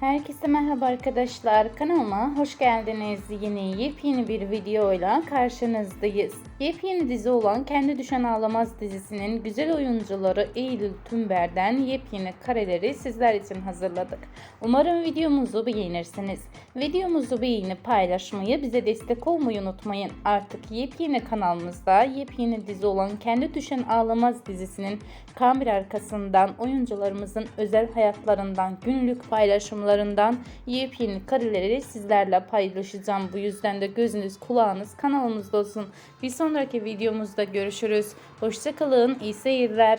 Herkese merhaba arkadaşlar. Kanalıma hoş geldiniz. Yeni yepyeni bir videoyla karşınızdayız. Yepyeni dizi olan Kendi Düşen Ağlamaz dizisinin güzel oyuncuları Eylül Tümber'den yepyeni kareleri sizler için hazırladık. Umarım videomuzu beğenirsiniz. Videomuzu beğenip paylaşmayı, bize destek olmayı unutmayın. Artık yepyeni kanalımızda yepyeni dizi olan Kendi Düşen Ağlamaz dizisinin kamera arkasından oyuncularımızın özel hayatlarından, günlük paylaşımlarından yepyeni kareleri sizlerle paylaşacağım. Bu yüzden de gözünüz kulağınız kanalımızda olsun. Bir sonraki videomuzda görüşürüz. Hoşçakalın, iyi seyirler.